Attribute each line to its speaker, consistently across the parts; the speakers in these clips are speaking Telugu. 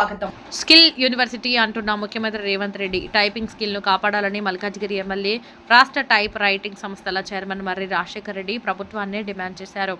Speaker 1: స్వాగతం. స్కిల్ యూనివర్సిటీ అంటున్న ముఖ్యమంత్రి రేవంత్ రెడ్డి టైపింగ్ స్కిల్ను కాపాడాలని మల్కాజ్గిరి ఎమ్మెల్యే రాష్ట్ర టైప్ రైటింగ్ సంస్థల చైర్మన్ మర్రి రాజశేఖర్ రెడ్డి ప్రభుత్వాన్ని డిమాండ్ చేశారు.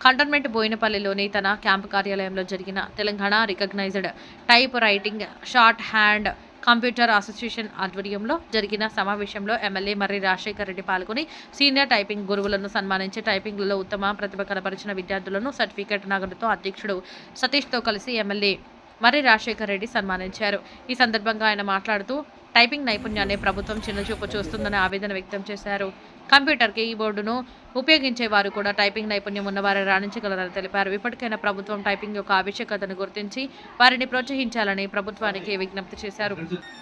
Speaker 1: కంటోన్మెంట్ బోయినపల్లిలోని తన క్యాంపు కార్యాలయంలో జరిగిన Telangana recognised typewriting shorthand computer association ఆధ్వర్యంలో జరిగిన సమావేశంలో ఎమ్మెల్యే మర్రి రాజశేఖర్ రెడ్డి పాల్గొని సీనియర్ టైపింగ్ గురువులను సన్మానించి టైపింగ్లలో ఉత్తమ ప్రతిభ కనపరిచిన విద్యార్థులను సర్టిఫికేట్ నగదుతో అధ్యక్షుడు సతీష్తో కలిసి ఎమ్మెల్యే మర్రి రాజశేఖర్ రెడ్డి సన్మానించారు. ఈ సందర్భంగా ఆయన మాట్లాడుతూ టైపింగ్ నైపుణ్యాన్ని ప్రభుత్వం చిన్నచూపు చూస్తుందని ఆవేదన వ్యక్తం చేశారు. కంప్యూటర్ కీబోర్డును ఉపయోగించే వారు కూడా టైపింగ్ నైపుణ్యం ఉన్నవారు రాణించగలరని తెలిపారు. ఇప్పటికైనా ప్రభుత్వం టైపింగ్ యొక్క ఆవశ్యకతను గుర్తించి వారిని ప్రోత్సహించాలని ప్రభుత్వానికి విజ్ఞప్తి చేశారు.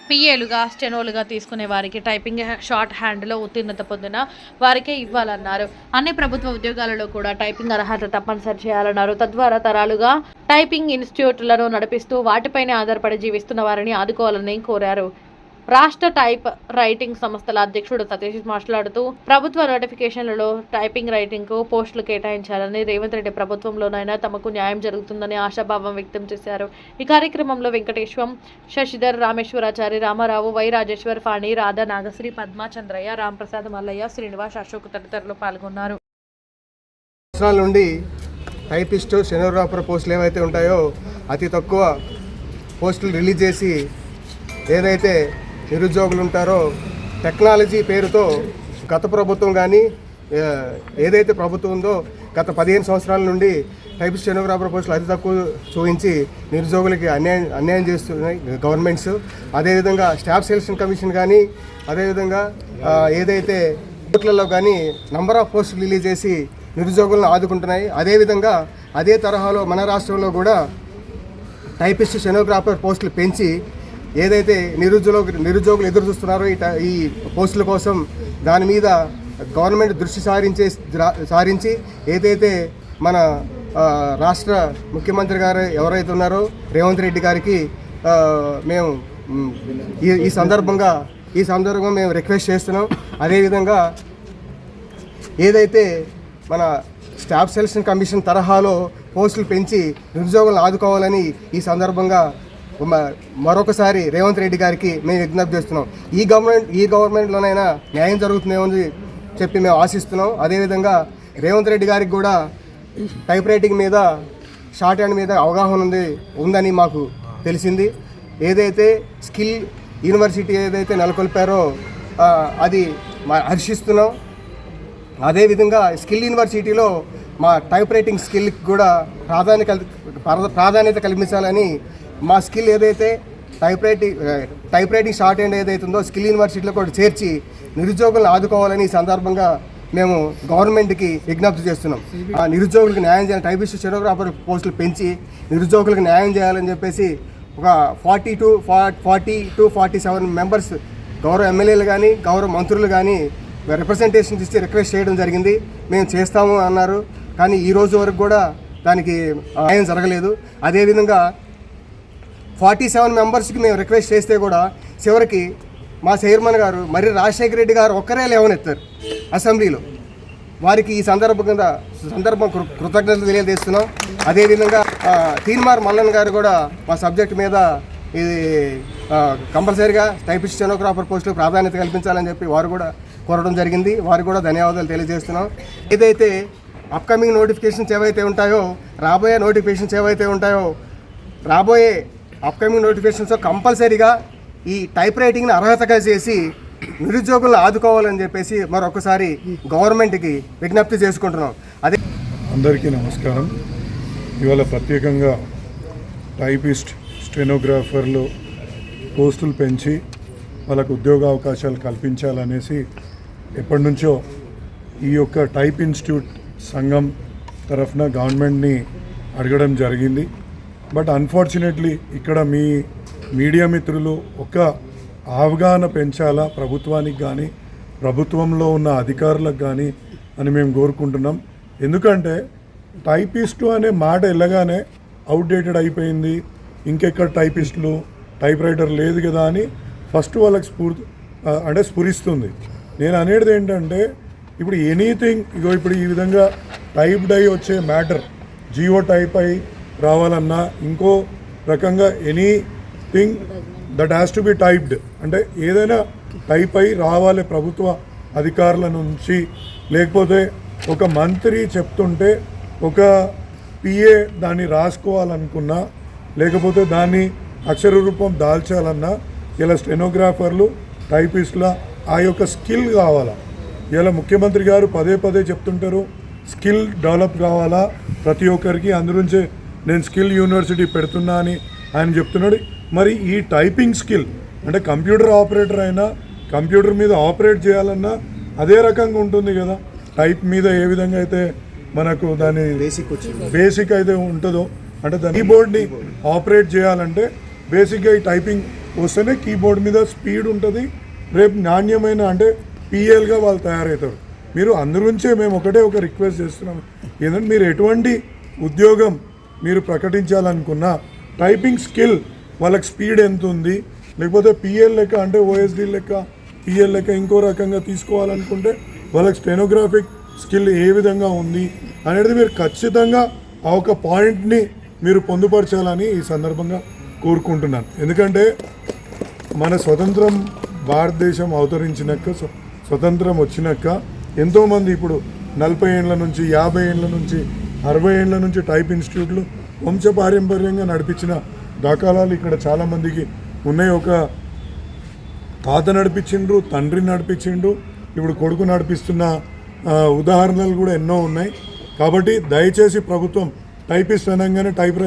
Speaker 1: పిఏలుగా స్టెనోలుగా తీసుకునే వారికి టైపింగ్ షార్ట్ హ్యాండ్లో ఉత్తీర్ణత పొందిన వారికే ఇవ్వాలన్నారు. అన్ని ప్రభుత్వ ఉద్యోగాలలో కూడా టైపింగ్ అర్హత తప్పనిసరి చేయాలన్నారు. తద్వారా తరాలుగా టైపింగ్ ఇన్స్టిట్యూట్లను నడిపిస్తూ వాటిపైనే ఆధారపడి జీవిస్తున్న వారిని ఆదుకోవాలని కోరారు. రాష్ట్ర టైప్ రైటింగ్ సంస్థల అధ్యక్షుడు సతీష్ మాట్లాడుతూ ప్రభుత్వ నోటిఫికేషన్లలో టైపింగ్ రైటింగ్కు పోస్టులు కేటాయించాలని రేవంత్ రెడ్డి ప్రభుత్వంలోనైనా తమకు న్యాయం జరుగుతుందని ఆశాభావం వ్యక్తం చేశారు. ఈ కార్యక్రమంలో వెంకటేశ్వం శశిధర్ రామేశ్వరాచారి రామారావు వై రాజేశ్వర్ ఫాణి రాధా నాగశ్రీ పద్మ చంద్రయ్య రాంప్రసాద్ మల్లయ్య శ్రీనివాస్ అశోక్ తదితరులు పాల్గొన్నారు.
Speaker 2: నుండి టైపిస్టు శనివారం పోస్టులు ఏవైతే ఉంటాయో అతి తక్కువ పోస్టులు రిలీజ్ చేసి ఏదైతే నిరుద్యోగులు ఉంటారో టెక్నాలజీ పేరుతో గత ప్రభుత్వం కానీ ఏదైతే ప్రభుత్వం ఉందో గత పదిహేను సంవత్సరాల నుండి టైప్ స్టెనోగ్రాఫర్ పోస్టులు అతి తక్కువ చూపించి నిరుద్యోగులకి అన్యాయం అన్యాయం చేస్తున్నాయి గవర్నమెంట్స్. అదేవిధంగా స్టాఫ్ సెలక్షన్ కమిషన్ కానీ అదేవిధంగా ఏదైతే కోర్టులలో కానీ నంబర్ ఆఫ్ పోస్టులు రిలీజ్ చేసి నిరుద్యోగులను ఆదుకుంటున్నాయి. అదేవిధంగా అదే తరహాలో మన రాష్ట్రంలో కూడా టైపిస్ట్ సెనోగ్రాఫర్ పోస్టులు పెంచి ఏదైతే నిరుద్యోగులు నిరుద్యోగులు ఎదురు చూస్తున్నారో ఈ ఈ పోస్టుల కోసం దాని మీద గవర్నమెంట్ దృష్టి సారించే సారించి ఏదైతే మన రాష్ట్ర ముఖ్యమంత్రి గారు ఎవరైతే ఉన్నారో రేవంత్ రెడ్డి గారికి మేము ఈ ఈ సందర్భంగా ఈ సందర్భంగా మేము రిక్వెస్ట్ చేస్తున్నాం. అదేవిధంగా ఏదైతే మన స్టాఫ్ సెలక్షన్ కమిషన్ తరహాలో పోస్టులు పెంచి నిరుద్యోగులను ఆదుకోవాలని ఈ సందర్భంగా మరొకసారి రేవంత్ రెడ్డి గారికి మేము విజ్ఞప్తి చేస్తున్నాం. ఈ గవర్నమెంట్ ఈ గవర్నమెంట్లోనైనా న్యాయం జరుగుతుందేమని చెప్పి మేము ఆశిస్తున్నాం. అదేవిధంగా రేవంత్ రెడ్డి గారికి కూడా టైప్ రైటింగ్ మీద షార్ట్ హ్యాండ్ మీద అవగాహన ఉంది ఉందని మాకు తెలిసింది. ఏదైతే స్కిల్ యూనివర్సిటీ ఏదైతే నెలకొల్పారో అది మా హర్షిస్తున్నాం. అదేవిధంగా స్కిల్ యూనివర్సిటీలో మా టైప్ రైటింగ్ స్కిల్కి కూడా ప్రాధాన్యత కల్- ప్రాధాన్యత కల్పించాలని మా స్కిల్ ఏదైతే type writing type writing short hand ఏదైతే ఉందో స్కిల్ యూనివర్సిటీలో కూడా చేర్చి నిరుద్యోగులను ఆదుకోవాలని ఈ సందర్భంగా మేము గవర్నమెంట్కి విజ్ఞప్తి చేస్తున్నాం. ఆ నిరుద్యోగులకు న్యాయం చేయాలి. టైపిస్ట్ స్టెనోగ్రాఫర్ పోస్టులు పెంచి నిరుద్యోగులకు న్యాయం చేయాలని చెప్పేసి ఒక forty two forty two forty seven members గౌరవ ఎమ్మెల్యేలు కానీ గౌరవ మంత్రులు కానీ రిప్రజెంటేషన్ ఇచ్చి రిక్వెస్ట్ చేయడం జరిగింది. మేము చేస్తాము అన్నారు. కానీ ఈ రోజు వరకు కూడా దానికి న్యాయం జరగలేదు. అదేవిధంగా ఫార్టీ సెవెన్ మెంబర్స్కి మేము రిక్వెస్ట్ చేస్తే కూడా చివరికి మా చైర్మన్ గారు మరి రాజశేఖర రెడ్డి గారు ఒక్కరే లేవనెత్తారు అసెంబ్లీలో. వారికి ఈ సందర్భంగా సందర్భం కృ- కృతజ్ఞతలు తెలియజేస్తున్నాం. అదేవిధంగా తీన్మార్ మల్లన్ గారు కూడా మా సబ్జెక్ట్ మీద ఇది కంపల్సరీగా టైపిస్ట్ స్టెనోగ్రాఫర్ పోస్టులకు ప్రాధాన్యత కల్పించాలని చెప్పి వారు కూడా కోరడం జరిగింది. వారు కూడా ధన్యవాదాలు తెలియజేస్తున్నాం. ఏదైతే అప్కమింగ్ నోటిఫికేషన్స్ ఏవైతే ఉంటాయో రాబోయే నోటిఫికేషన్స్ ఏవైతే ఉంటాయో రాబోయే అప్కమింగ్ నోటిఫికేషన్స్లో కంపల్సరీగా ఈ టైప్ రైటింగ్ని అర్హతగా చేసి నిరుద్యోగులను ఆదుకోవాలని చెప్పేసి మరొకసారి గవర్నమెంట్కి విజ్ఞప్తి చేసుకుంటున్నాం. అదే
Speaker 3: అందరికీ నమస్కారం. ఇవాళ ప్రత్యేకంగా టైపిస్ట్ స్టెనోగ్రాఫర్లు పోస్టులు పెంచి వాళ్ళకు ఉద్యోగ అవకాశాలు కల్పించాలనేసి ఎప్పటి నుంచో ఈ యొక్క టైప్ ఇన్స్టిట్యూట్ సంఘం తరఫున గవర్నమెంట్ని అడగడం జరిగింది. బట్ అన్ఫార్చునేట్లీ ఇక్కడ మీ మీడియా మిత్రులు ఒక అవగాహన పెంచాలా ప్రభుత్వానికి కానీ ప్రభుత్వంలో ఉన్న అధికారులకు కానీ అని మేము కోరుకుంటున్నాం. ఎందుకంటే టైపిస్టు అనే మాట వెళ్ళగానే అవుట్డేటెడ్ అయిపోయింది. ఇంకెక్కడ టైపిస్టులు టైప్ రైటర్ లేదు కదా అని ఫస్ట్ వాళ్ళకి స్ఫూర్తి అంటే స్ఫురిస్తుంది. నేను అనేది ఏంటంటే ఇప్పుడు ఎనీథింగ్ ఇగో ఇప్పుడు ఈ విధంగా టైప్డ్ అయి వచ్చే మ్యాటర్ జియో టైప్ అయి రావాలన్నా ఇంకో రకంగా anything that has to be typed. అంటే ఏదైనా టైప్ అయి రావాలి ప్రభుత్వ అధికారుల నుంచి. లేకపోతే ఒక మంత్రి చెప్తుంటే ఒక పిఏ దాన్ని రాసుకోవాలనుకున్నా లేకపోతే దాన్ని అక్షర రూపం దాల్చాలన్నా ఇలా స్టెనోగ్రాఫర్లు టైపిస్ట్ల ఆ యొక్క స్కిల్ కావాలా? ఇలా ముఖ్యమంత్రి గారు పదే పదే చెప్తుంటారు స్కిల్ డెవలప్ కావాలా? ప్రతి ఒక్కరికి అందునుంచే నేను స్కిల్ యూనివర్సిటీ పెడుతున్నా అని ఆయన చెప్తున్నాడు. మరి ఈ టైపింగ్ స్కిల్ అంటే కంప్యూటర్ ఆపరేటర్ అయినా కంప్యూటర్ మీద ఆపరేట్ చేయాలన్నా అదే రకంగా ఉంటుంది కదా. టైప్ మీద ఏ విధంగా అయితే మనకు దాని
Speaker 2: బేసిక్
Speaker 3: బేసిక్ అయితే ఉంటుందో అంటే దాని కీబోర్డ్ని ఆపరేట్ చేయాలంటే బేసిక్గా ఈ టైపింగ్ వస్తేనే కీబోర్డ్ మీద స్పీడ్ ఉంటుంది. రేపు నాణ్యమైన అంటే పిఎల్గా వాళ్ళు తయారవుతారు. మీరు అందరుంచే మేము ఒకటే ఒక రిక్వెస్ట్ చేస్తున్నాం. ఏంటంటే మీరు ఎటువంటి ఉద్యోగం మీరు ప్రకటించాలనుకున్న టైపింగ్ స్కిల్ వాళ్ళకి స్పీడ్ ఎంత ఉంది? లేకపోతే పిఎల్ లెక్క అంటే ఓఎస్డి లెక్క పిఎల్ లెక్క ఇంకో రకంగా తీసుకోవాలనుకుంటే వాళ్ళకి స్టెనోగ్రాఫిక్ స్కిల్ ఏ విధంగా ఉంది అనేది మీరు ఖచ్చితంగా ఆ ఒక పాయింట్ని మీరు పొందుపరచాలని ఈ సందర్భంగా కోరుకుంటున్నాను. ఎందుకంటే మన స్వతంత్రం భారతదేశం అవతరించినాక స్వతంత్రం వచ్చినాక ఎంతోమంది ఇప్పుడు నలభై ఏళ్ళ నుంచి యాభై ఏళ్ళ నుంచి అరవై ఏళ్ళ నుంచి టైప్ ఇన్స్టిట్యూట్లు వంశపారంపర్యంగా నడిపించిన దాఖలాలు ఇక్కడ చాలామందికి ఉన్నాయి. ఒక తాత నడిపించిండ్రు తండ్రి నడిపించిండు ఇప్పుడు కొడుకు నడిపిస్తున్న ఉదాహరణలు కూడా ఎన్నో ఉన్నాయి. కాబట్టి దయచేసి ప్రభుత్వం టైపిస్ట్ అనగానే టైప్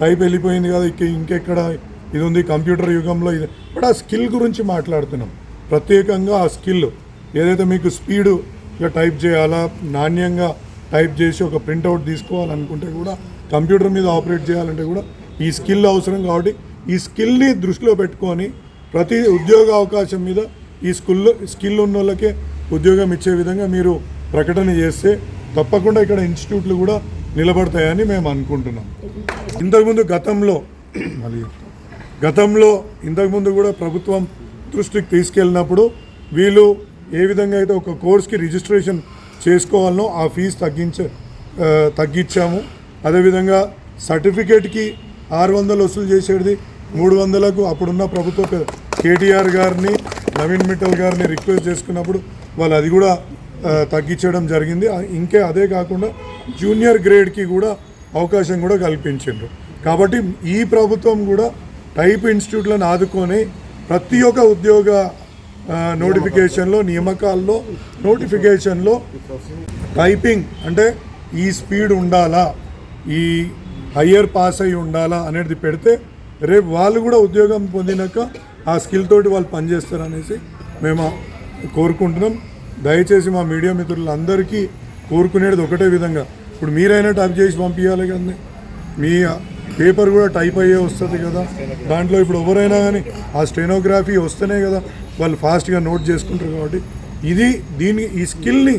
Speaker 3: టైప్ వెళ్ళిపోయింది కదా ఇక ఇంకెక్కడ ఇది ఉంది? కంప్యూటర్ యుగంలో ఇది. ఇప్పుడు ఆ స్కిల్ గురించి మాట్లాడుతున్నాం. ప్రత్యేకంగా ఆ స్కిల్ ఏదైతే మీకు స్పీడ్గా టైప్ చేయాలా నాణ్యంగా టైప్ చేసి ఒక ప్రింట్అవుట్ తీసుకోవాలనుకుంటే కూడా కంప్యూటర్ మీద ఆపరేట్ చేయాలంటే కూడా ఈ స్కిల్ అవసరం కాబట్టి ఈ స్కిల్ని దృష్టిలో పెట్టుకొని ప్రతి ఉద్యోగ అవకాశం మీద ఈ స్కిల్ స్కిల్ ఉన్న వాళ్ళకే ఉద్యోగం ఇచ్చే విధంగా మీరు ప్రకటన చేస్తే తప్పకుండా ఇక్కడ ఇన్స్టిట్యూట్లు కూడా నిలబడతాయని మేము అనుకుంటున్నాం. ఇంతకుముందు గతంలో మళ్ళీ గతంలో ఇంతకుముందు కూడా ప్రభుత్వం దృష్టికి తీసుకెళ్ళినప్పుడు వీళ్ళు ఏ విధంగా అయితే ఒక కోర్స్కి రిజిస్ట్రేషన్ చేసుకోవాలనో ఆ ఫీజు తగ్గించ తగ్గించాము. అదేవిధంగా సర్టిఫికేట్కి ఆరు వందలు వసూలు చేసేది మూడు వందలకు అప్పుడున్న ప్రభుత్వ కేటీఆర్ గారిని నవీన్ మిట్టల్ గారిని రిక్వెస్ట్ చేసుకున్నప్పుడు వాళ్ళు అది కూడా తగ్గించడం జరిగింది. ఇంకే అదే కాకుండా జూనియర్ గ్రేడ్కి కూడా అవకాశం కూడా కల్పించిండ్రు. కాబట్టి ఈ ప్రభుత్వం కూడా టైప్ ఇన్స్టిట్యూట్లను ఆదుకొని ప్రతి ఒక్క ఉద్యోగ నోటిఫికేషన్లో నియామకాల్లో నోటిఫికేషన్లో టైపింగ్ అంటే ఈ స్పీడ్ ఉండాలా ఈ హయ్యర్ పాస్ అయి ఉండాలా అనేది పెడితే రేపు వాళ్ళు కూడా ఉద్యోగం పొందినాక ఆ స్కిల్ తోటి వాళ్ళు పనిచేస్తారు అనేసి మేము కోరుకుంటున్నాం. దయచేసి మా మీడియా మిత్రులందరికీ కోరుకునేది ఒకటే విధంగా. ఇప్పుడు మీరైనా టైప్ చేసి పంపించాలి కదండి. మీ పేపర్ కూడా టైప్ అయ్యే వస్తుంది కదా. దాంట్లో ఇప్పుడు ఎవరైనా కానీ ఆ స్టెనోగ్రఫీ వస్తేనే కదా వాళ్ళు ఫాస్ట్గా నోట్ చేసుకుంటారు కాబట్టి ఇది దీన్ని ఈ స్కిల్ని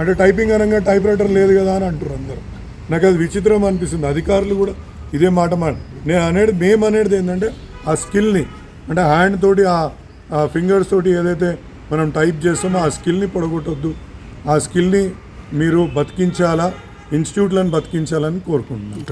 Speaker 3: అంటే టైపింగ్ అనగా టైప్ రైటర్ లేదు కదా అని అంటారు అందరు. నాకు అది విచిత్రం అనిపిస్తుంది. అధికారులు కూడా ఇదే మాట మాట నేను అనేది మేము అనేది ఏంటంటే ఆ స్కిల్ని అంటే హ్యాండ్ తోటి ఆ ఫింగర్స్ తోటి ఏదైతే మనం టైప్ చేస్తామో ఆ స్కిల్ని పొడగొట్టొద్దు. ఆ స్కిల్ని మీరు బతికించాలా ఇన్స్టిట్యూట్లను బతికించాలని కోరుకుంటున్నాను.